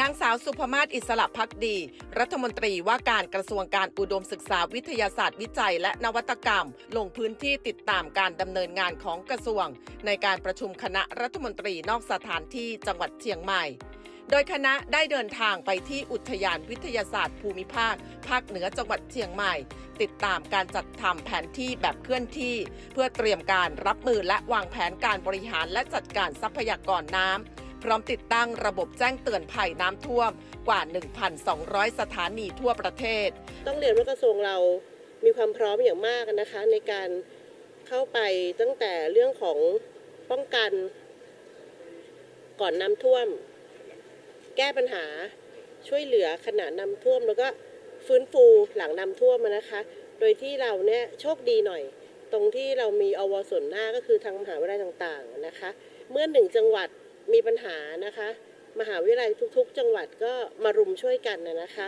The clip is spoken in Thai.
นางสาวสุภมาศอิสระพักดี รัฐมนตรีว่าการกระทรวงการอุดมศึกษาวิทยาศาสตร์วิจัยและนวัตกรรม ลงพื้นที่ติดตามการดำเนินงานของกระทรวง ในการประชุมคณะรัฐมนตรีนอกสถานที่จังหวัดเชียงใหม่ โดยคณะได้เดินทางไปที่อุทยานวิทยาศาสตร์ภูมิภาค ภาคเหนือจังหวัดเชียงใหม่ ติดตามการจัดทำแผนที่แบบเคลื่อนที่ เพื่อเตรียมการรับมือและวางแผนการบริหารและจัดการทรัพยากรน้ำ พร้อมติดตั้งระบบแจ้งเตือนภัยน้ำท่วมกว่า 1,200 สถานีทั่วประเทศ ต้องเรียนว่ากระทรวงเรามีความพร้อมอย่างมากนะคะ ในการเข้าไปตั้งแต่เรื่องของป้องกัน ก่อนน้ำท่วม แก้ปัญหาช่วยเหลือขณะน้ำท่วม แล้วก็ฟื้นฟูหลังน้ำท่วมนะคะ โดยที่เราเนี่ยโชคดีหน่อย ตรงที่เรามีอวส่วนหน้าก็คือทางมหาวิทยาลัยต่างๆนะคะ เมื่อหนึ่งจังหวัด มีปัญหานะคะ มหาวิทยาลัยทุก ๆ จังหวัดก็มารุมช่วยกันนะนะคะ